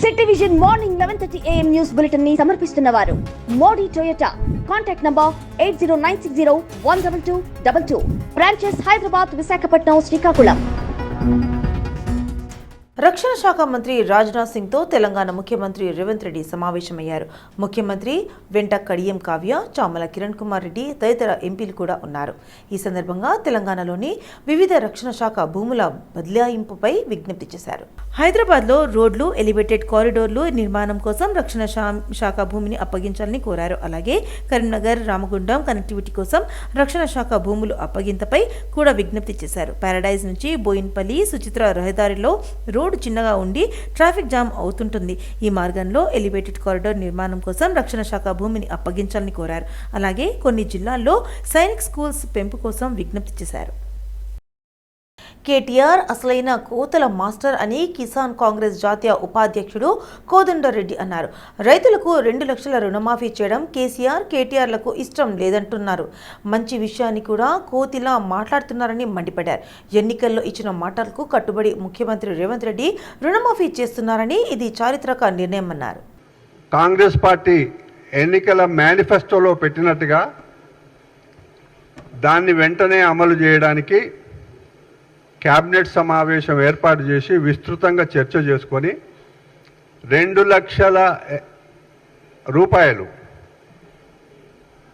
City vision morning eleven thirty AM news బులెటిన్ని సమర్పిస్తున్న వారు. Modi Toyota. Contact number eight zero nine six zero one double two double two. Branches Hyderabad Visakhapatnam Srikakulam. రక్షణ శాఖ మంత్రి రాజ్నాథ్ సింగ్తో తెలంగాణ ముఖ్యమంత్రి రేవంత్ రెడ్డి సమావేశమయ్యారు. ముఖ్యమంత్రి వెంట కడియం కావ్య చామల కిరణ్ కుమార్ రెడ్డి తదితర ఎంపీలు కూడా ఉన్నారు. ఈ సందర్భంగా తెలంగాణలోని వివిధ రక్షణ శాఖ భూముల బదలాయింపుపై విజ్ఞప్తి చేశారు. హైదరాబాద్లో రోడ్లు ఎలివేటెడ్ కారిడోర్లు నిర్మాణం కోసం రక్షణ శా- శాఖ భూమిని అప్పగించాలని కోరారు. అలాగే కరీంనగర్ రామగుండం కనెక్టివిటీ కోసం రక్షణ శాఖ భూములు అప్పగింతపై కూడా విజ్ఞప్తి చేశారు. పారడైజ్ నుంచి బోయిన్పల్లి సుచిత్ర రహదారిలో రోడ్డు చిన్నగా ఉండి ట్రాఫిక్ జామ్ అవుతుంటుంది. ఈ మార్గంలో ఎలివేటెడ్ కారిడార్ నిర్మాణం కోసం రక్షణ శాఖ భూమిని అప్పగించాలని కోరారు. అలాగే కొన్ని జిల్లాల్లో సైనిక్ స్కూల్స్ పెంపు కోసం విజ్ఞప్తి చేశారు. కేటీఆర్ అసలైన కోతల మాస్టర్ అని కిసాన్ కాంగ్రెస్ జాతీయ ఉపాధ్యక్షుడు కోదండరెడ్డి అన్నారు. రైతులకు రెండు లక్షల రుణమాఫీ చేయడం కేసీఆర్ కేటీఆర్లకు ఇష్టం లేదంటున్నారు. మంచి విషయాన్ని కూడా కోతిలా మాట్లాడుతున్నారని మండిపడ్డారు. ఎన్నికల్లో ఇచ్చిన మాటలకు కట్టుబడి ముఖ్యమంత్రి రేవంత్ రెడ్డి రుణమాఫీ చేస్తున్నారని ఇది చారిత్రక నిర్ణయం అన్నారు. కాంగ్రెస్ పార్టీ ఎన్నికల మేనిఫెస్టోలో పెట్టినట్టుగా దాన్ని వెంటనే అమలు చేయడానికి క్యాబినెట్ సమావేశం ఏర్పాటు చేసి విస్తృతంగా చర్చ చేసుకొని రెండు లక్షల రూపాయలు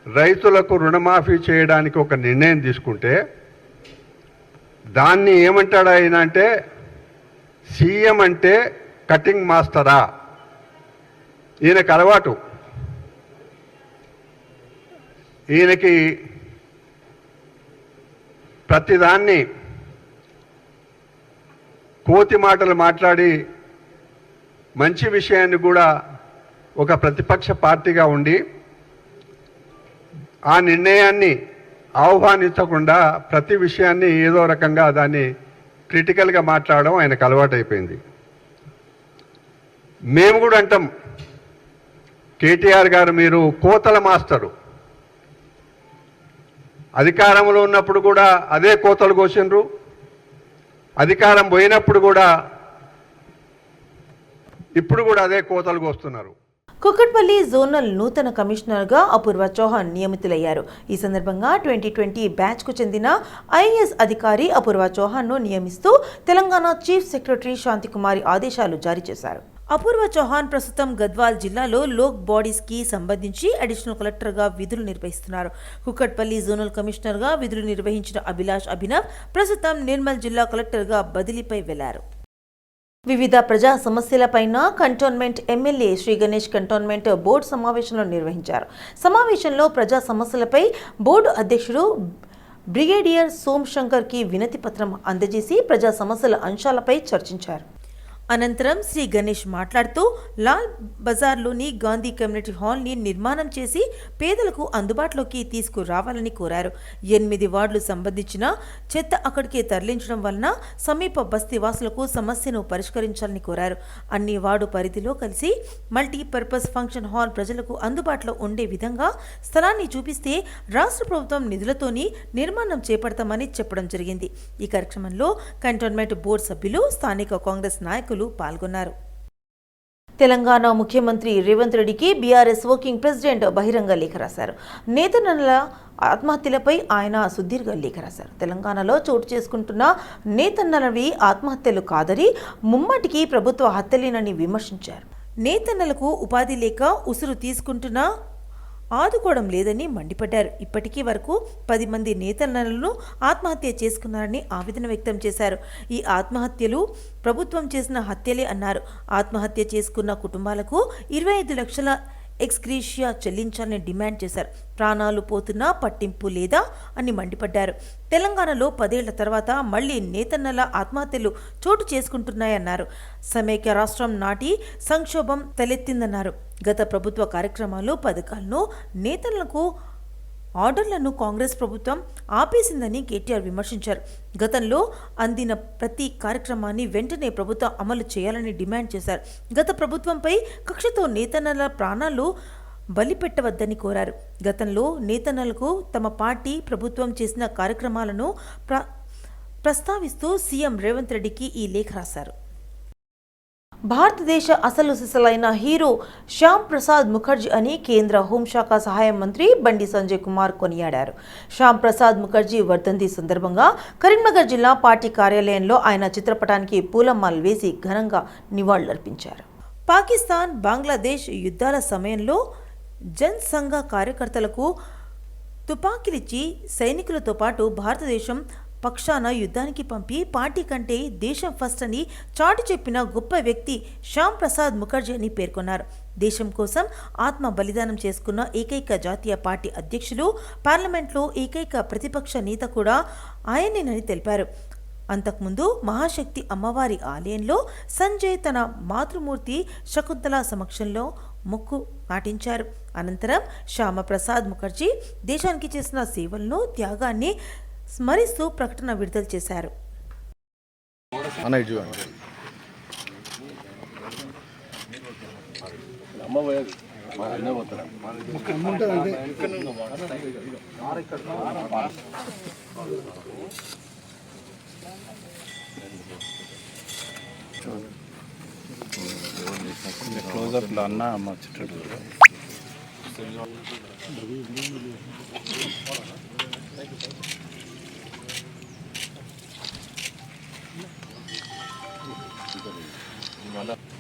రైతులకు రుణమాఫీ చేయడానికి ఒక నిర్ణయం తీసుకుంటే దాన్ని ఏమంటాడు ఆయన అంటే సీఎం అంటే కటింగ్ మాస్టరా? ఈయనకు అలవాటు. ఈయనకి ప్రతిదాన్ని కోతి మాటలు మాట్లాడి మంచి విషయాన్ని కూడా ఒక ప్రతిపక్ష పార్టీగా ఉండి ఆ నిర్ణయాన్ని ఆహ్వానించకుండా ప్రతి విషయాన్ని ఏదో రకంగా దాన్ని క్రిటికల్గా మాట్లాడడం ఆయనకు అలవాటైపోయింది. మేము కూడా అంటాం కేటీఆర్ గారు మీరు కోతల మాస్టరు. అధికారంలో ఉన్నప్పుడు కూడా అదే కోతలు కోసిండ్రు. అధికారం పోయినప్పుడు కూడా ఇప్పుడు కూడా అదే కోతలు కోస్తున్నారు. కుక్కట్పల్లి జోనల్ నూతన కమిషనర్గా అపూర్వ చౌహాన్ నియమితులయ్యారు. ఈ సందర్భంగా ట్వంటీ ట్వంటీ బ్యాచ్కు చెందిన ఐఏఎస్ అధికారి అపూర్వ చౌహాన్ను నియమిస్తూ తెలంగాణ చీఫ్ సెక్రటరీ శాంతికుమారి ఆదేశాలు జారీ చేశారు. అపూర్వ చౌహాన్ ప్రస్తుతం గద్వాల్ జిల్లాలో లోక్ బాడీస్కి సంబంధించి అడిషనల్ కలెక్టర్గా విధులు నిర్వహిస్తున్నారు. కుక్కట్పల్లి జోనల్ కమిషనర్గా విధులు నిర్వహించిన అభిలాష్ అభినవ్ ప్రస్తుతం నిర్మల్ జిల్లా కలెక్టర్గా బదిలీపై వెళ్ళారు. వివిధ ప్రజా సమస్యలపైన cantonment MLA Shri Ganesh cantonment board సమావేశంలో నిర్వహించారు. సమావేశంలో ప్రజా సమస్యలపై బోర్డు అధ్యక్షుడు బ్రిగేడియర్ సోమశంకర్కి వినతి పత్రం అందజేసి ప్రజా సమస్యల అంశాలపై చర్చించారు. అనంతరం శ్రీ గణేష్ మాట్లాడుతూ లాల్ బజార్లోని గాంధీ కమ్యూనిటీ హాల్ని నిర్మాణం చేసి పేదలకు అందుబాటులోకి తీసుకురావాలని కోరారు. ఎనిమిది వార్డులు సంబంధించిన చెత్త అక్కడికే తరలించడం వలన సమీప బస్తీవాసులకు సమస్యను పరిష్కరించాలని కోరారు. అన్ని వార్డు పరిధిలో కలిసి మల్టీపర్పస్ ఫంక్షన్ హాల్ ప్రజలకు అందుబాటులో ఉండే విధంగా స్థలాన్ని చూపిస్తే రాష్ట్ర ప్రభుత్వం నిధులతోని నిర్మాణం చేపడతామని చెప్పడం జరిగింది. ఈ కార్యక్రమంలో కంటోన్మెంట్ బోర్డు సభ్యులు స్థానిక కాంగ్రెస్ నాయకులు పాల్గొన్నారు. తెలంగాణ ముఖ్యమంత్రి రేవంత్ రెడ్డికి బీఆర్ఎస్ వర్కింగ్ ప్రెసిడెంట్ బహిరంగ లేఖ రాశారు. నేతన్నల ఆత్మహత్యలపై ఆయన సుదీర్ఘ లేఖ రాశారు. తెలంగాణలో చోటు చేసుకుంటున్న నేతన్నలవి ఆత్మహత్యలు కాదని ముమ్మటికి ప్రభుత్వ హత్యలేనని విమర్శించారు. నేతన్నలకు ఉపాధి లేక ఉసురు తీసుకుంటున్న ఆదుకోవడం లేదని మండిపడ్డారు. ఇప్పటికీ వరకు పది మంది నేతలను ఆత్మహత్య చేసుకున్నారని ఆవేదన వ్యక్తం చేశారు. ఈ ఆత్మహత్యలు ప్రభుత్వం చేసిన హత్యలే అన్నారు. ఆత్మహత్య చేసుకున్న కుటుంబాలకు ఇరవై ఐదు లక్షల ఎక్స్గ్రీషియా చెల్లించాలని డిమాండ్ చేశారు. ప్రాణాలు పోతున్నా పట్టింపు లేదా అని మండిపడ్డారు. తెలంగాణలో పదేళ్ళ తర్వాత మళ్ళీ నేతన్నల ఆత్మహత్యలు చోటు చేసుకుంటున్నాయన్నారు. సమైక్య రాష్ట్రం నాటి సంక్షోభం తలెత్తిందన్నారు. గత ప్రభుత్వ కార్యక్రమాలు పథకాలను నేతలకు ఆర్డర్లను కాంగ్రెస్ ప్రభుత్వం ఆపేసిందని కేటీఆర్ విమర్శించారు. గతంలో అందిన ప్రతి కార్యక్రమాన్ని వెంటనే ప్రభుత్వం అమలు చేయాలని డిమాండ్ చేశారు. గత ప్రభుత్వంపై కక్షతో నేతన్నల ప్రాణాలు బలిపెట్టవద్దని కోరారు. గతంలో నేతన్నలకు తమ పార్టీ ప్రభుత్వం చేసిన కార్యక్రమాలను ప్ర ప్రస్తావిస్తూ సీఎం రేవంత్ రెడ్డికి ఈ లేఖ రాశారు. భారతదేశ అసలు సిసలైన హీరో శ్యామ్ ప్రసాద్ ముఖర్జీ అని కేంద్ర హోంశాఖ సహాయ మంత్రి బండి సంజయ్ కుమార్ కొనియాడారు. శ్యామ్ ప్రసాద్ ముఖర్జీ వర్ధంతి సందర్భంగా కరీంనగర్ జిల్లా పార్టీ కార్యాలయంలో ఆయన చిత్రపటానికి పూలమాలలు వేసి ఘనంగా నివాళులర్పించారు. పాకిస్తాన్ బంగ్లాదేశ్ యుద్ధాల సమయంలో జన్సంఘ కార్యకర్తలకు తుపాకీలిచ్చి సైనికులతో పాటు భారతదేశం పక్షాన యుద్ధానికి పంపి పార్టీ కంటే దేశం ఫస్ట్ అని చాటి చెప్పిన గొప్ప వ్యక్తి శ్యామ్ ప్రసాద్ ముఖర్జీ అని పేర్కొన్నారు. దేశం కోసం ఆత్మ బలిదానం చేసుకున్న ఏకైక జాతీయ పార్టీ అధ్యక్షులు పార్లమెంట్లో ఏకైక ప్రతిపక్ష నేత కూడా ఆయనేనని తెలిపారు. అంతకుముందు మహాశక్తి అమ్మవారి ఆలయంలో సంజయ్ తన మాతృమూర్తి శకుంతల సమక్షంలో మొక్కు నాటించారు. అనంతరం శ్యామప్రసాద్ ముఖర్జీ దేశానికి చేసిన సేవలను త్యాగాన్ని స్మరిస్తూ ప్రకటన విడుదల చేశారు. అన్న మా చూడండి అన్న అమ్మ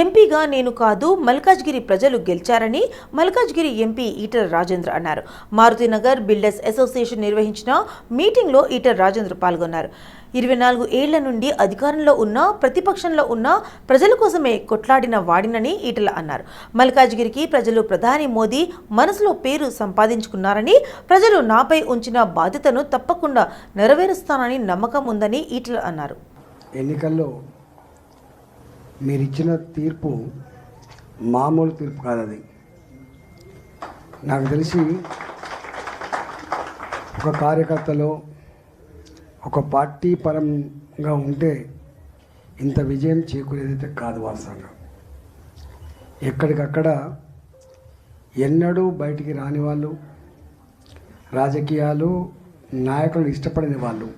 ఎంపీగా నేను కాదు మల్కాజ్గిరి ప్రజలు గెలిచారని మల్కాజ్గిరి ఎంపీ ఈటల రాజేంద్ర అన్నారు. మారుతినగర్ బిల్డర్స్ అసోసియేషన్ నిర్వహించిన మీటింగ్లో ఈటల రాజేంద్ర పాల్గొన్నారు. ఇరవై నాలుగు ఏళ్ళ నుండి అధికారంలో ఉన్న ప్రతిపక్షంలో ఉన్న ప్రజల కోసమే కొట్లాడిన వాడినని ఈటల అన్నారు. మల్కాజ్గిరికి ప్రజలు ప్రధాని మోదీ మనసులో పేరు సంపాదించుకున్నారని ప్రజలు నాపై ఉంచిన బాధ్యతను తప్పకుండా నెరవేరుస్తానని నమ్మకం ఉందని ఈటల అన్నారు. ఎన్నికల్లో మీరు ఇచ్చిన తీర్పు మామూలు తీర్పు కాదు అది. నాకు తెలిసి ఒక కార్యకర్తలో ఒక పార్టీ పరంగా ఉంటే ఇంత విజయం చేకూరేదైతే కాదు వాస్తవంగా ఎక్కడికక్కడ ఎన్నడూ బయటికి రాని వాళ్ళు రాజకీయాలు నాయకులను ఇష్టపడని వాళ్ళు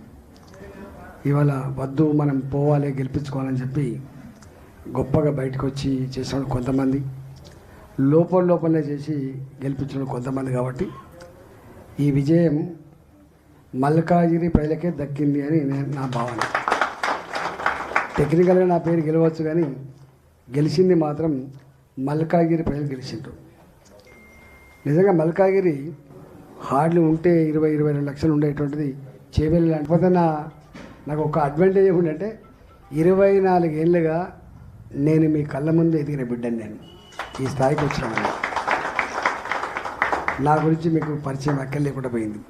ఇవాళ వద్దు మనం పోవాలి గెలిపించుకోవాలని చెప్పి గొప్పగా బయటకు వచ్చి చేసిన కొంతమంది. లోపల లోపలనే చేసి గెలిపించిన కొంతమంది కాబట్టి ఈ విజయం మల్కాజిరి ప్రజలకే దక్కింది అని నేను నా భావన. టెక్నికల్గా నా పేరు గెలవచ్చు కానీ గెలిచింది మాత్రం మల్కాగిరి ప్రజలు గెలిచిండ్రు. నిజంగా మల్కాగిరి హార్డ్లు ఉంటే ఇరవై ఇరవై రెండు లక్షలు ఉండేటువంటిది చేవెళ్ళి లేకపోతే నా నాకు ఒక అడ్వాంటేజ్ ఏమిటంటే ఇరవై నాలుగేళ్ళుగా నేను మీ కళ్ళ ముందు ఎదిగిన బిడ్డను నేను. ఈ స్థాయికి వచ్చినాను నా గురించి మీకు పరిచయం ఎక్కడ లేకుండా పోయింది.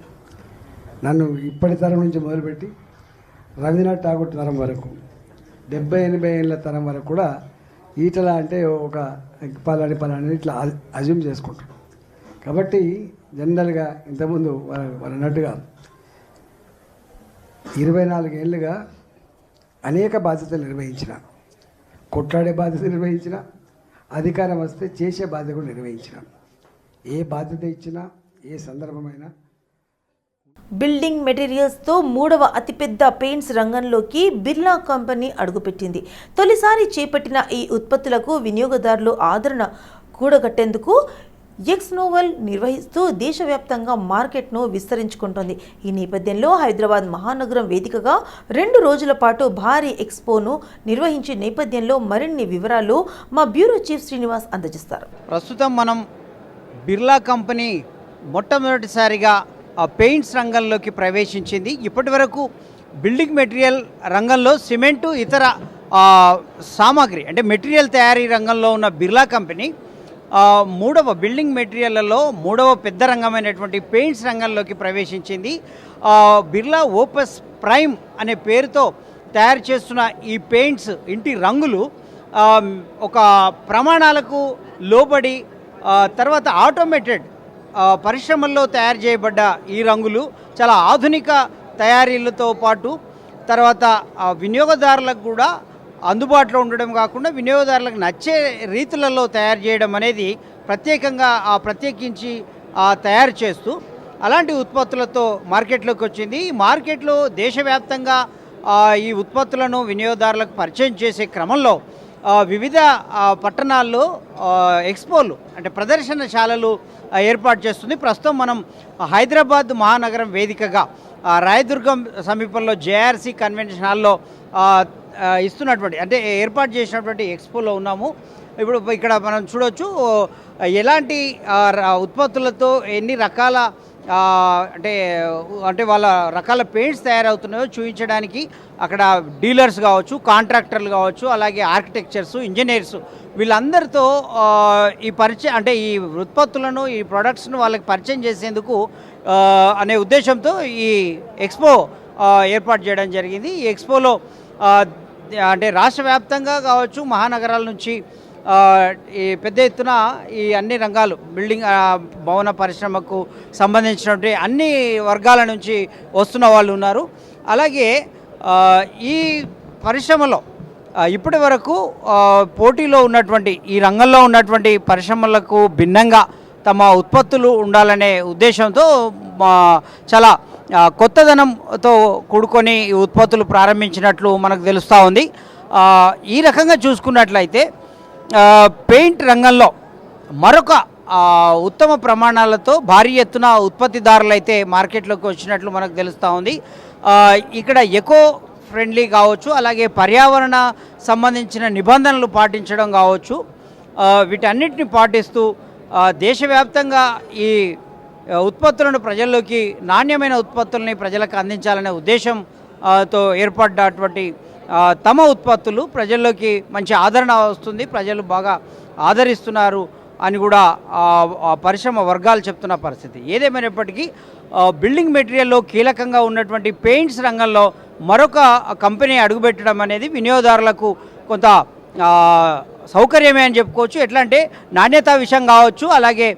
నన్ను ఇప్పటి తరం నుంచి మొదలుపెట్టి రవీంద్రనాథ్ ఠాగూర్ తరం వరకు డెబ్బై ఎనభై ఏళ్ళ తరం వరకు కూడా ఈటల అంటే ఒక పలాని పలాని ఇట్లా అజ్యూమ్ చేసుకుంటాడు కాబట్టి జనరల్గా ఇంతకుముందు వారు వారు అన్నట్టుగా ఇరవై నాలుగేళ్ళుగా అనేక బాధ్యతలు నిర్వహించిన కొట్లాడే బాధ్యత నిర్వహించిన అధికారం వస్తే చేసే బాధ్యత కూడా నిర్వహించిన. ఏ బాధ్యత ఇచ్చినా ఏ సందర్భమైనా. బిల్డింగ్ మెటీరియల్స్తో మూడవ అతిపెద్ద పెయింట్స్ రంగంలోకి బిర్లా కంపెనీ అడుగుపెట్టింది. తొలిసారి చేపట్టిన ఈ ఉత్పత్తులకు వినియోగదారులు ఆదరణ కూడగట్టేందుకు ఎక్స్నోవల్ నిర్వహిస్తూ దేశవ్యాప్తంగా మార్కెట్ను విస్తరించుకుంటోంది. ఈ నేపథ్యంలో హైదరాబాద్ మహానగరం వేదికగా రెండు రోజుల పాటు భారీ ఎక్స్పోను నిర్వహించే నేపథ్యంలో మరిన్ని వివరాలు మా బ్యూరో చీఫ్ శ్రీనివాస్ అందజేస్తారు. ప్రస్తుతం మనం బిర్లా కంపెనీ మొట్టమొదటిసారిగా ఆ పెయింట్స్ రంగంలోకి ప్రవేశించింది. ఇప్పటి వరకు బిల్డింగ్ మెటీరియల్ రంగంలో సిమెంటు ఇతర సామాగ్రి అంటే మెటీరియల్ తయారీ రంగంలో ఉన్న బిర్లా కంపెనీ మూడవ బిల్డింగ్ మెటీరియల్లలో మూడవ పెద్ద రంగమైనటువంటి పెయింట్స్ రంగంలోకి ప్రవేశించింది. బిర్లా ఓపస్ ప్రైమ్ అనే పేరుతో తయారు చేస్తున్న ఈ పెయింట్స్ ఇంటి రంగులు ఒక ప్రమాణాలకు లోబడి తర్వాత ఆటోమేటెడ్ పరిశ్రమల్లో తయారు చేయబడ్డ ఈ రంగులు చాలా ఆధునిక తయారీలతో పాటు తర్వాత వినియోగదారులకు కూడా అందుబాటులో ఉండడం కాకుండా వినియోగదారులకు నచ్చే రీతులలో తయారు చేయడం అనేది ప్రత్యేకంగా ఆ ప్రత్యేకించి తయారు చేస్తూ అలాంటి ఉత్పత్తులతో మార్కెట్లోకి వచ్చింది. ఈ మార్కెట్లో దేశవ్యాప్తంగా ఈ ఉత్పత్తులను వినియోగదారులకు పరిచయం చేసే క్రమంలో వివిధ పట్టణాల్లో ఎక్స్పోలు అంటే ప్రదర్శనశాలలు ఏర్పాటు చేస్తుంది. ప్రస్తుతం మనం హైదరాబాద్ మహానగరం వేదికగా రాయదుర్గం సమీపంలో జేఆర్సీ కన్వెన్షన్ హాల్లో ఇస్తున్నటువంటి అంటే ఏర్పాటు చేసినటువంటి ఎక్స్పోలో ఉన్నాము. ఇప్పుడు ఇక్కడ మనం చూడొచ్చు ఎలాంటి ఉత్పత్తులతో ఎన్ని రకాల అంటే అంటే వాళ్ళ రకాల పెయింట్స్ తయారవుతున్నాయో చూపించడానికి అక్కడ డీలర్స్ కావచ్చు కాంట్రాక్టర్లు కావచ్చు అలాగే ఆర్కిటెక్చర్స్ ఇంజనీర్స్ వీళ్ళందరితో ఈ పరిచయం అంటే ఈ ఉత్పత్తులను ఈ ప్రొడక్ట్స్ను వాళ్ళకి పరిచయం చేసేందుకు అనే ఉద్దేశంతో ఈ ఎక్స్పో ఏర్పాటు చేయడం జరిగింది. ఈ ఎక్స్పోలో అంటే రాష్ట్ర వ్యాప్తంగా కావచ్చు మహానగరాల నుంచి ఈ పెద్ద ఎత్తున ఈ అన్ని రంగాలు బిల్డింగ్ భవన పరిశ్రమకు సంబంధించినటువంటి అన్ని వర్గాల నుంచి వస్తున్న వాళ్ళు ఉన్నారు. అలాగే ఈ పరిశ్రమలో ఇప్పటి వరకు పోటీలో ఉన్నటువంటి ఈ రంగంలో ఉన్నటువంటి పరిశ్రమలకు భిన్నంగా తమ ఉత్పత్తులు ఉండాలనే ఉద్దేశంతో మా చాలా కొత్తదనంతో కూడుకొని ఉత్పత్తులు ప్రారంభించినట్లు మనకు తెలుస్తూ ఉంది. ఈ రకంగా చూసుకున్నట్లయితే పెయింట్ రంగంలో మరొక ఉత్తమ ప్రమాణాలతో భారీ ఎత్తున ఉత్పత్తిదారులు అయితే మార్కెట్లోకి వచ్చినట్లు మనకు తెలుస్తూ ఉంది. ఇక్కడ ఎకో ఫ్రెండ్లీ కావచ్చు అలాగే పర్యావరణ సంబంధించిన నిబంధనలు పాటించడం కావచ్చు. వీటన్నిటిని పాటిస్తూ దేశవ్యాప్తంగా ఈ ఉత్పత్తులను ప్రజల్లోకి నాణ్యమైన ఉత్పత్తుల్ని ప్రజలకు అందించాలనే ఉద్దేశం తో ఏర్పడ్డటువంటి తమ ఉత్పత్తులు ప్రజల్లోకి మంచి ఆదరణ వస్తుంది ప్రజలు బాగా ఆదరిస్తున్నారు అని కూడా పరిశ్రమ వర్గాలు చెప్తున్న పరిస్థితి. ఏదేమైనప్పటికీ బిల్డింగ్ మెటీరియల్లో కీలకంగా ఉన్నటువంటి పెయింట్స్ రంగంలో మరొక కంపెనీ అడుగుపెట్టడం అనేది వినియోగదారులకు కొంత సౌకర్యమే అని చెప్పుకోవచ్చు. ఎట్లా అంటే నాణ్యత విషయం కావచ్చు అలాగే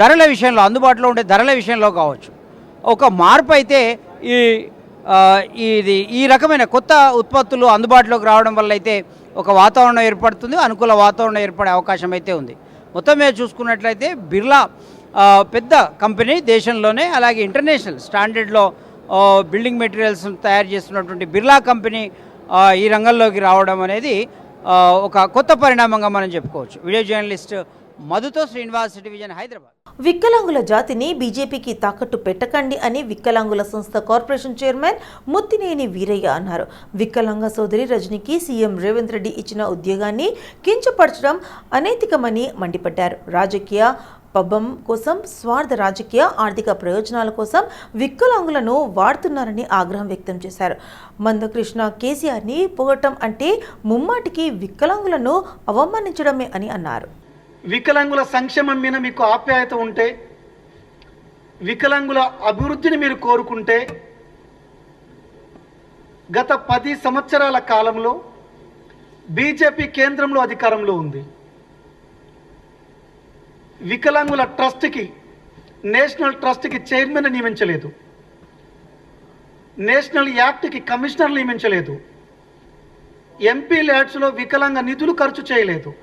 ధరల విషయంలో అందుబాటులో ఉండే ధరల విషయంలో కావచ్చు. ఒక మార్పు అయితే ఈ ఇది ఈ రకమైన కొత్త ఉత్పత్తులు అందుబాటులోకి రావడం వల్ల అయితే ఒక వాతావరణం ఏర్పడుతుంది అనుకూల వాతావరణం ఏర్పడే అవకాశం అయితే ఉంది. మొత్తం మీద చూసుకున్నట్లయితే బిర్లా పెద్ద కంపెనీ దేశంలోనే అలాగే ఇంటర్నేషనల్ స్టాండర్డ్లో బిల్డింగ్ మెటీరియల్స్ తయారు చేస్తున్నటువంటి బిర్లా కంపెనీ ఈ రంగంలోకి రావడం అనేది ఒక కొత్త పరిణామంగా మనం చెప్పుకోవచ్చు. వీడియో జర్నలిస్ట్ మధుతో శ్రీనివాస్ డివిజన్ హైదరాబాద్. వికలాంగుల జాతిని బీజేపీకి తాకట్టు పెట్టకండి అని వికలాంగుల సంస్థ కార్పొరేషన్ చైర్మన్ ముత్తినేని వీరయ్య అన్నారు. వికలాంగ సోదరి రజనికి సీఎం రేవంత్ రెడ్డి ఇచ్చిన ఉద్యోగాన్ని కించపరచడం అనైతికమని మండిపడ్డారు. రాజకీయ పబ్బం కోసం స్వార్థ రాజకీయ ఆర్థిక ప్రయోజనాల కోసం వికలాంగులను వాడుతున్నారని ఆగ్రహం వ్యక్తం చేశారు. మందకృష్ణ కేసీఆర్ని పొగటం అంటే ముమ్మాటికి వికలాంగులను అవమానించడమే అని అన్నారు. వికలాంగుల సంక్షేమం మీద మీకు ఆప్యాయత ఉంటే వికలాంగుల అభివృద్ధిని మీరు కోరుకుంటే గత పది సంవత్సరాల కాలంలో బీజేపీ కేంద్రంలో అధికారంలో ఉంది. వికలాంగుల ట్రస్ట్కి నేషనల్ ట్రస్ట్కి చైర్మన్ నియమించలేదు. నేషనల్ యాక్ట్కి కమిషనర్ నియమించలేదు. ఎంపీ ల్యాడ్స్లో వికలాంగ నిధులు ఖర్చు చేయలేదు.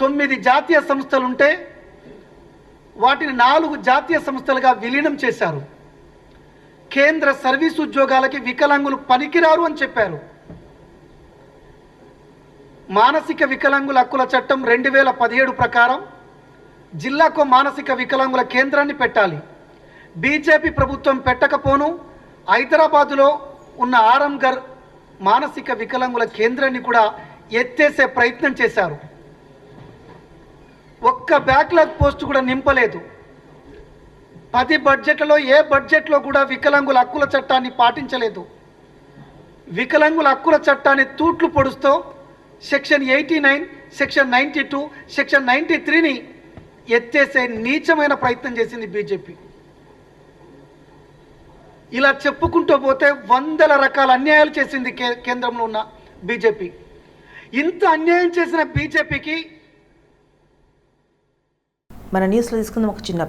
తొమ్మిది జాతీయ సంస్థలు ఉంటే వాటిని నాలుగు జాతీయ సంస్థలుగా విలీనం చేశారు. కేంద్ర సర్వీస్ ఉద్యోగాలకి వికలాంగులు పనికిరారు అని చెప్పారు. మానసిక వికలాంగుల హక్కుల చట్టం రెండు వేల పదిహేడు ప్రకారం జిల్లాకు మానసిక వికలాంగుల కేంద్రాన్ని పెట్టాలి. బీజేపీ ప్రభుత్వం పెట్టకపోను హైదరాబాదులో ఉన్న ఆరంగర్ మానసిక వికలాంగుల కేంద్రాన్ని కూడా ఎత్తేసే ప్రయత్నం చేశారు. ఒక్క బ్యాక్లాగ్ పోస్ట్ కూడా నింపలేదు. పది బడ్జెట్లలో ఏ బడ్జెట్లో కూడా వికలాంగుల హక్కుల చట్టాన్ని పాటించలేదు. వికలాంగుల హక్కుల చట్టాన్ని తూట్లు పొడుస్తూ section eighty nine section ninety two section ninety త్రీని ఎత్తేసే నీచమైన ప్రయత్నం చేసింది బీజేపీ ఇలా చెప్పుకుంటూ పోతే వందల రకాల అన్యాయాలు చేసింది కే- కేంద్రంలో ఉన్న బీజేపీ ఇంత అన్యాయం చేసిన బీజేపీకి మన న్యూస్లో తీసుకుందాం ఒక చిన్న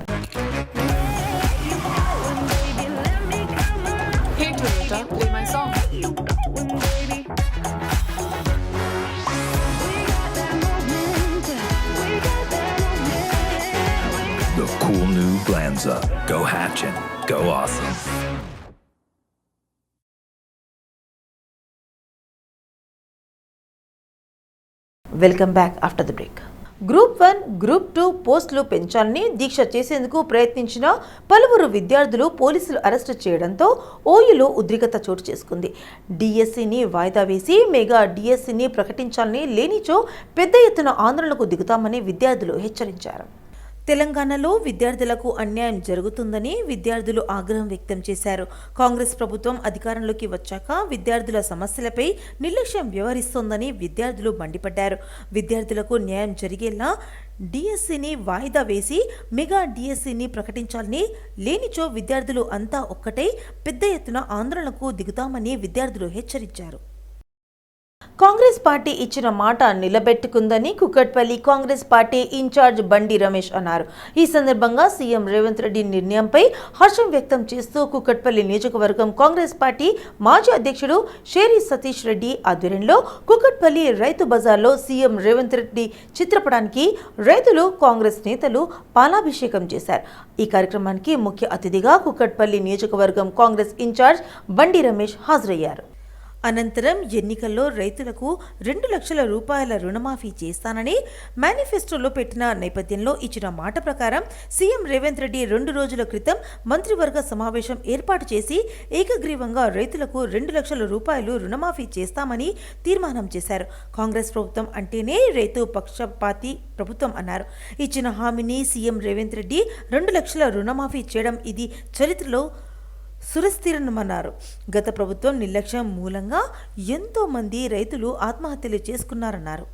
The cool new Glanza. Go hatching. Go awesome. Welcome back after the break group one group two పోస్టులు పెంచాలని దీక్ష చేసేందుకు ప్రయత్నించిన పలువురు విద్యార్థులు పోలీసులు అరెస్టు చేయడంతో ఓయూలో ఉద్రిక్తత చోటు చేసుకుంది. డిఎస్సిని వాయిదా వేసి మెగా డిఎస్సిని ప్రకటించాలని లేనిచో పెద్ద ఎత్తున ఆందోళనకు దిగుతామని విద్యార్థులు హెచ్చరించారు. తెలంగాణలో విద్యార్థులకు అన్యాయం జరుగుతుందని విద్యార్థులు ఆగ్రహం వ్యక్తం చేశారు. కాంగ్రెస్ ప్రభుత్వం అధికారంలోకి వచ్చాక విద్యార్థుల సమస్యలపై నిర్లక్ష్యం వ్యవహరిస్తోందని విద్యార్థులు మండిపడ్డారు. విద్యార్థులకు న్యాయం జరిగేలా డిఎస్సిని వాయిదా వేసి మెగా డిఎస్సిని ప్రకటించాలని లేనిచో విద్యార్థులు అంతా ఒక్కటై పెద్ద ఎత్తున ఆందోళనకు దిగుతామని విద్యార్థులు హెచ్చరించారు. కాంగ్రెస్ పార్టీ ఇచ్చిన మాట నిలబెట్టుకుందని కుక్కట్పల్లి కాంగ్రెస్ పార్టీ ఇన్ఛార్జ్ బండి రమేష్ అన్నారు. ఈ సందర్భంగా సీఎం రేవంత్ రెడ్డి నిర్ణయంపై హర్షం వ్యక్తం చేస్తూ కుక్కట్పల్లి నియోజకవర్గం కాంగ్రెస్ పార్టీ మాజీ అధ్యక్షుడు షేరి సతీష్ రెడ్డి ఆధ్వర్యంలో కుక్కట్పల్లి రైతు బజార్లో సీఎం రేవంత్ రెడ్డి చిత్రపటానికి రైతులు కాంగ్రెస్ నేతలు పాలాభిషేకం చేశారు. ఈ కార్యక్రమానికి ముఖ్య అతిథిగా కుక్కట్పల్లి నియోజకవర్గం కాంగ్రెస్ ఇన్ఛార్జ్ బండి రమేష్ హాజరయ్యారు. అనంతరం ఎన్నికల్లో రైతులకు రెండు లక్షల రూపాయల రుణమాఫీ చేస్తానని మేనిఫెస్టోలో పెట్టిన నేపథ్యంలో ఇచ్చిన మాట ప్రకారం సీఎం రేవంత్ రెడ్డి రెండు రోజుల క్రితం మంత్రివర్గ సమావేశం ఏర్పాటు చేసి ఏకగ్రీవంగా రైతులకు రెండు లక్షల రూపాయలు రుణమాఫీ చేస్తామని తీర్మానం చేశారు. కాంగ్రెస్ ప్రభుత్వం అంటేనే రైతు పక్షపాతి ప్రభుత్వం అన్నారు. ఇచ్చిన హామీని సీఎం రేవంత్ రెడ్డి రెండు లక్షల రుణమాఫీ చేయడం ఇది చరిత్రలో సురస్థిరమన్నారు గత ప్రభుత్వం నిర్లక్ష్యం మూలంగా ఎంతో మంది రైతులు ఆత్మహత్యలు చేసుకున్నారన్నారు.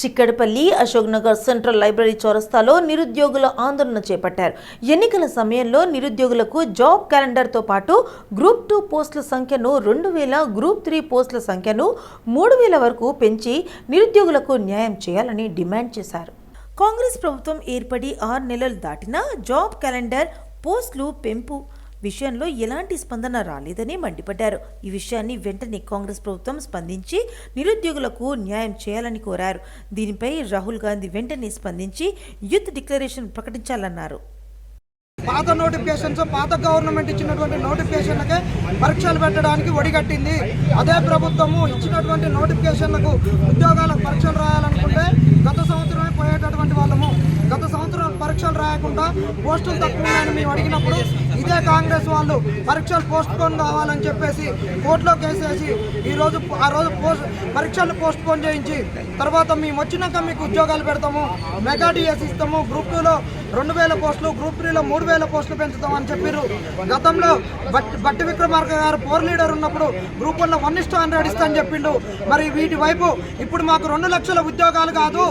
చిక్కడపల్లి అశోక్ నగర్ సెంట్రల్ లైబ్రరీ చౌరస్తాలో నిరుద్యోగుల ఆందోళన చేపట్టారు. ఎన్నికల సమయంలో నిరుద్యోగులకు జాబ్ క్యాలెండర్తో పాటు గ్రూప్ టూ పోస్టుల సంఖ్యను రెండు వేల గ్రూప్ త్రీ పోస్టుల సంఖ్యను మూడు వేల వరకు పెంచి నిరుద్యోగులకు న్యాయం చేయాలని డిమాండ్ చేశారు. కాంగ్రెస్ ప్రభుత్వం ఏర్పడి ఆరు నెలలు దాటినా జాబ్ క్యాలెండర్ పోస్టులు పెంపు విషయంలో ఎలాంటి స్పందన రాలేదని మండిపడ్డారు. ఈ విషయాన్ని వెంటనే కాంగ్రెస్ ప్రభుత్వం స్పందించి నిరుద్యోగులకు న్యాయం చేయాలని కోరారు. దీనిపై రాహుల్ గాంధీ వెంటనే స్పందించి యూత్ డిక్లరేషన్ ప్రకటించాలన్నారు. పాత నోటిఫికేషన్స్ పాత గవర్నమెంట్ ఇచ్చినటువంటి నోటిఫికేషన్లకే పరీక్షలు పెట్టడానికి ఒడిగట్టింది. అదే ప్రభుత్వము ఇచ్చినటువంటి నోటిఫికేషన్లకు ఉద్యోగాలకు పరీక్షలు రాయాలనుకుంటే గత సంవత్సరమే పోయేటటువంటి వాళ్ళము. గత సంవత్సరం పరీక్షలు రాయకుండా పోస్టులు తక్కువ ఉన్నాయని మేము అడిగినప్పుడు ఇదే కాంగ్రెస్ వాళ్ళు పరీక్షలు పోస్ట్ పోన్ కావాలని చెప్పేసి కోర్టులో కేసేసి ఈరోజు ఆ రోజు పోస్ట్ పరీక్షలు పోస్ట్ పోన్ చేయించి తర్వాత మేము వచ్చినాక మీకు ఉద్యోగాలు పెడతాము మెగా డిఎస్ ఇస్తాము గ్రూప్ టూలో రెండు వేల పోస్టులు గ్రూప్ త్రీలో మూడు వేల పోస్టులు పెంచుతామని చెప్పారు గతంలో బట్టి బట్టి విక్రమార్క గారు పోర్ లీడర్ ఉన్నప్పుడు గ్రూప్ వన్లో వన్ ఇస్టు హండ్రెడ్ ఇస్తా అని చెప్పిండు. మరి వీటి వైపు ఇప్పుడు మాకు రెండు లక్షల ఉద్యోగాలు కాదు.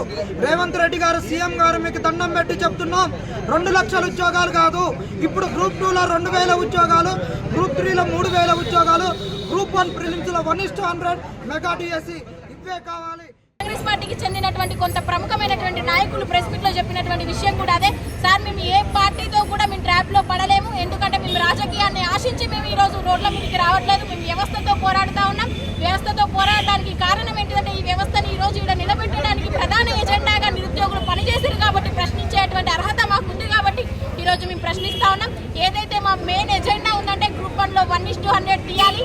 రేవంత్ రెడ్డి గారు సీఎం గారు మీకు దండం పెట్టి చెప్తున్నాం. రెండు లక్షల ఉద్యోగాలు కాదు. ఇప్పుడు గ్రూప్ టూలో రెండు వేల ఉద్యోగాలు గ్రూప్ త్రీలో మూడు వేల ఉద్యోగాలు group one ప్రిలిమ్స్లో one is to hundred mega DSC ఇవే కావాలి. కాంగ్రెస్ పార్టీకి చెందినటువంటి కొంత ప్రముఖమైనటువంటి నాయకులు ప్రెస్ మీట్లో చెప్పినటువంటి విషయం కూడా అదే. సార్ మేము ఏ పార్టీతో కూడా మేము ట్రాప్లో పడలేము. ఎందుకంటే మేము రాజకీయాన్ని ఆశించి మేము ఈ రోజు రోడ్ల మీదకి రావట్లేదు. మేము వ్యవస్థతో పోరాడుతా ఉన్నాం. వ్యవస్థతో పోరాడడానికి కారణం ఏంటంటే ఈ వ్యవస్థని ఈ రోజు ఇక్కడ నిలబెట్టడానికి ప్రధాన ఎజెండాగా నిరుద్యోగులు పనిచేశారు కాబట్టి ప్రశ్నించేటువంటి అర్హత ఈరోజు రోజు మేము ప్రశ్నిస్తా ఉన్నాం. ఏదైతే మా మెయిన్ ఎజెండా ఉందంటే గ్రూప్ వన్లో వన్ ఇస్ టూ హండ్రెడ్ తీయాలి.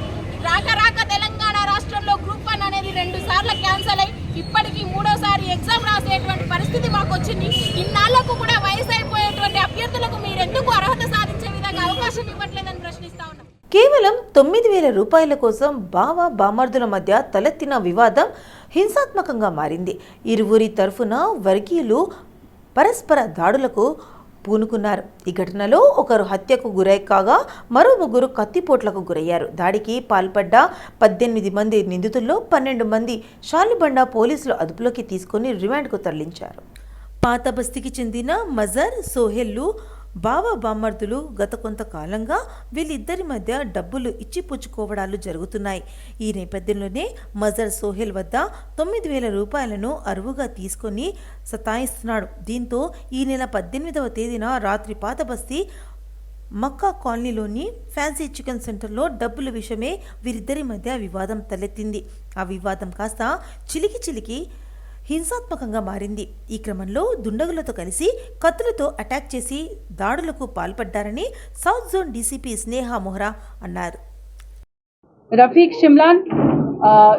రాక రాక తెలంగాణ రాష్ట్రంలో గ్రూప్ వన్ అనేది రెండు సార్లు క్యాన్సల్ అయ్యి ఇప్పటికీ మూడోసారి ఎగ్జామ్ రాసేటువంటి పరిస్థితి మాకు వచ్చింది. ఇన్నాళ్ళకు కూడా వయసు అయిపోయేటువంటి అభ్యర్థులకు మీరు ఎందుకు అర్హత సాధించే విధంగా అవకాశం ఇవ్వట్లేదని ప్రశ్నిస్తా ఉన్నాం. కేవలం తొమ్మిది వేల రూపాయల కోసం బావ బామర్దుల మధ్య తలెత్తిన వివాదం హింసాత్మకంగా మారింది. ఇరువురి తరఫున వర్గీయులు పరస్పర దాడులకు పూనుకున్నారు. ఈ ఘటనలో ఒకరు హత్యకు గురై కాగా మరో ముగ్గురు కత్తిపోట్లకు గురయ్యారు. దాడికి పాల్పడ్డ పద్దెనిమిది మంది నిందితుల్లో పన్నెండు మంది షాలిబండ పోలీసులు అదుపులోకి తీసుకుని రిమాండ్కు తరలించారు. పాత బస్తీకి చెందిన మజర్ సోహెల్లు బావ బామ్మర్దులు గత కొంతకాలంగా వీళ్ళిద్దరి మధ్య డబ్బులు ఇచ్చిపుచ్చుకోవడాలు జరుగుతున్నాయి. ఈ నేపథ్యంలోనే మజర్ సోహెల్ వద్ద తొమ్మిది వేల రూపాయలను అరువుగా తీసుకొని సతాయిస్తున్నాడు. దీంతో ఈ నెల పద్దెనిమిదవ తేదీన రాత్రి పాత బస్తీ మక్కా కాలనీలోని ఫ్యాన్సీ చికెన్ సెంటర్లో డబ్బుల విషయమే వీరిద్దరి మధ్య వివాదం తలెత్తింది. ఆ వివాదం కాస్త చిలికి చిలికి హింసాత్మకంగా మారింది. ఈ క్రమంలో దుండగులతో కలిసి కత్తులతో అటాక్ చేసి దాడులకు పాల్పడ్డారని south zone DCP Sneha Mehra అన్నారు. Rafiq షిమ్లాన్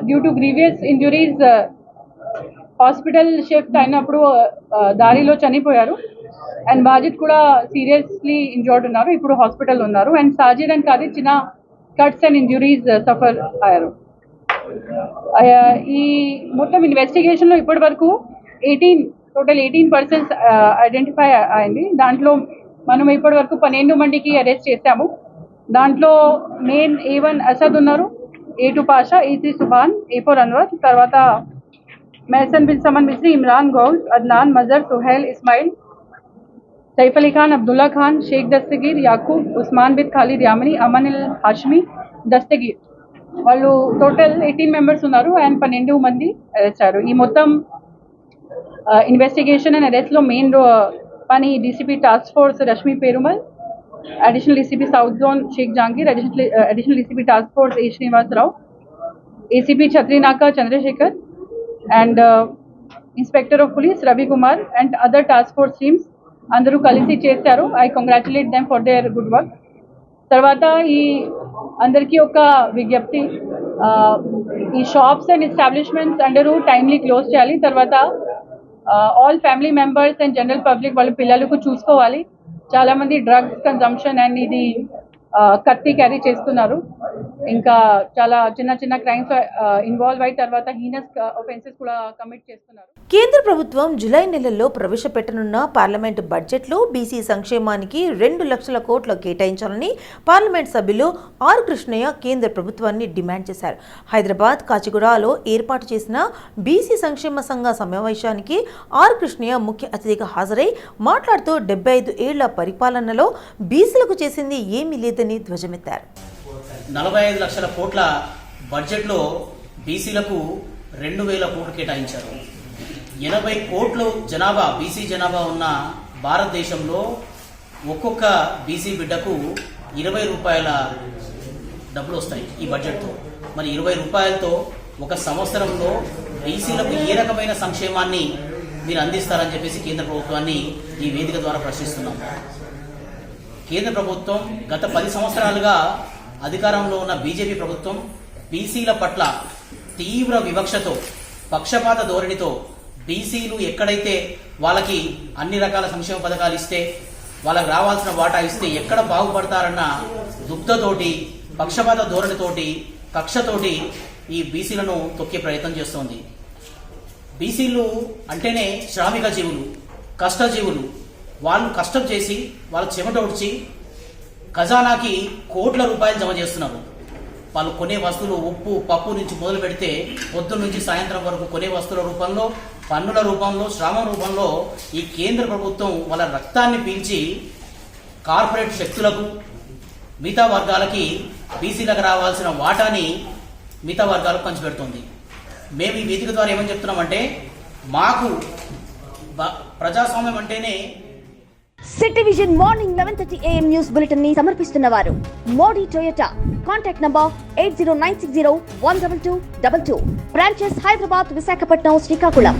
due to grievous injuries hospital shift అయినప్పుడు దారిలో చనిపోయారు. అండ్ బాజిద్ కూడా సీరియస్లీ ఇంజర్డ్ ఉన్నారు. ఇప్పుడు హాస్పిటల్ ఉన్నారు. అండ్ సాజిద్ అండ్ కాది చిన్న కట్స్ అండ్ ఇంజురీస్ సఫర్ అయ్యారు. ఈ మొత్తం ఇన్వెస్టిగేషన్లో ఇప్పటి వరకు eighteen total eighteen persons identify అయింది. దాంట్లో మనం ఇప్పటి వరకు పన్నెండు మందికి అరెస్ట్ చేశాము. దాంట్లో మెయిన్ ఏ వన్ అసద్ ఉన్నారు A two Pasha A three Subhan A four Anwar తర్వాత మెహసన్ బిన్ సమన్ మిస్రీ ఇమ్రాన్ గౌల్ అద్నాన్ మజర్ సుహైల్ ఇస్మాయిల్ సైఫ్ అలీ ఖాన్ అబ్దుల్లా ఖాన్ షేక్ దస్తగీర్ యాకూబ్ ఉస్మాన్ బిన్ ఖాలిద్ యామని అమన్ అల్ హాష్మి దస్తగీర్ వాళ్ళు టోటల్ ఎయిటీన్ మెంబర్స్ ఉన్నారు అండ్ పన్నెండు మంది అరెస్టారు ఈ మొత్తం ఇన్వెస్టిగేషన్ అండ్ అరెస్ట్లో మెయిన్ పని DCP task force Rashmi Perumal additional DCP south zone Sheikh Jahangir additional additional DCP task force A Srinivasa Rao ACP Chatrinaka Chandrasekhar and inspector of police Ravi Kumar and other task force teams అందరూ కలిసి చేశారు. I congratulate them for their good work తర్వాత ఈ అందరికీ ఒక విజ్ఞప్తి. ఈ shops and establishments అందరూ టైమ్లీ క్లోజ్ చేయాలి. తర్వాత all family members and general public వాళ్ళ పిల్లలకు చూసుకోవాలి. చాలా మంది డ్రగ్స్ కన్జంప్షన్ అండ్ ఇది కత్తి క్యారీ చేస్తున్నారు. ఇంకా చాలా చిన్న చిన్న క్రైమ్స్ ఇన్వాల్వ్ uh, అయిన తర్వాత హీనస్ ఒఫెన్సెస్ uh, కూడా కమిట్ చేస్తున్నారు. కేంద్ర ప్రభుత్వం జులై నెలలో ప్రవేశపెట్టనున్న పార్లమెంట్ బడ్జెట్లో బీసీ సంక్షేమానికి రెండు లక్షల కోట్ల కేటాయించాలని పార్లమెంట్ సభ్యులు ఆర్ కృష్ణయ్య కేంద్ర ప్రభుత్వాన్ని డిమాండ్ చేశారు. హైదరాబాద్ కాచిగూడలో ఏర్పాటు చేసిన బీసీ సంక్షేమ సంఘ సమావేశానికి ఆర్ కృష్ణయ్య ముఖ్య అతిథిగా హాజరై మాట్లాడుతూ డెబ్బై ఐదు ఏళ్ళ పరిపాలనలో బీసీలకు చేసింది ఏమీ లేదని ధ్వజమెత్తారు. నలభై ఐదు లక్షల కోట్ల బడ్జెట్లో బీసీలకు రెండు వేల కోట్లు కేటాయించారు. ఎనభై కోట్లు జనాభా బీసీ జనాభా ఉన్న భారతదేశంలో ఒక్కొక్క బీసీ బిడ్డకు ఇరవై రూపాయల డబ్బులు వస్తాయి ఈ బడ్జెట్తో. మరి ఇరవై రూపాయలతో ఒక సంవత్సరంలో బీసీలకు ఏ రకమైన సంక్షేమాన్ని మీరు అందిస్తారని చెప్పేసి కేంద్ర ప్రభుత్వాన్ని ఈ వేదిక ద్వారా ప్రశ్నిస్తున్నాం. కేంద్ర ప్రభుత్వం గత పది సంవత్సరాలుగా అధికారంలో ఉన్న బీజేపీ ప్రభుత్వం బీసీల పట్ల తీవ్ర వివక్షతో పక్షపాత ధోరణితో బీసీలు ఎక్కడైతే వాళ్ళకి అన్ని రకాల సంక్షేమ పథకాలు ఇస్తే వాళ్ళకి రావాల్సిన వాటా ఇస్తే ఎక్కడ బాగుపడతారన్న దుగ్ధతోటి పక్షపాత ధోరణితోటి కక్షతోటి ఈ బీసీలను తొక్కే ప్రయత్నం చేస్తోంది. బీసీలు అంటేనే శ్రామిక జీవులు కష్టజీవులు. వాళ్ళు కష్టం చేసి వాళ్ళు చెమట ఉడ్చి ఖజానాకి కోట్ల రూపాయలు జమ చేస్తున్నారు. వాళ్ళు కొనే వస్తువులు ఉప్పు పప్పు నుంచి మొదలు పెడితే పొద్దు నుంచి సాయంత్రం వరకు కొనే వస్తువుల రూపంలో పన్నుల రూపంలో శ్రమ రూపంలో ఈ కేంద్ర ప్రభుత్వం వాళ్ళ రక్తాన్ని పీల్చి కార్పొరేట్ శక్తులకు మిగతా వర్గాలకి బీసీలకు రావాల్సిన వాటాని మిగతా వర్గాలకు పంచిపెడుతుంది మేము ఈ వేదిక ద్వారా ఏమని చెప్తున్నామంటే మాకు ప్రజాస్వామ్యం అంటేనే city vision morning eleven thirty AM news బులెటిన్ని సమర్పిస్తున్న వారు. Modi Toyota. Contact number eight zero nine six zero one double two double two. Branches Hyderabad Visakhapatnam Srikakulam.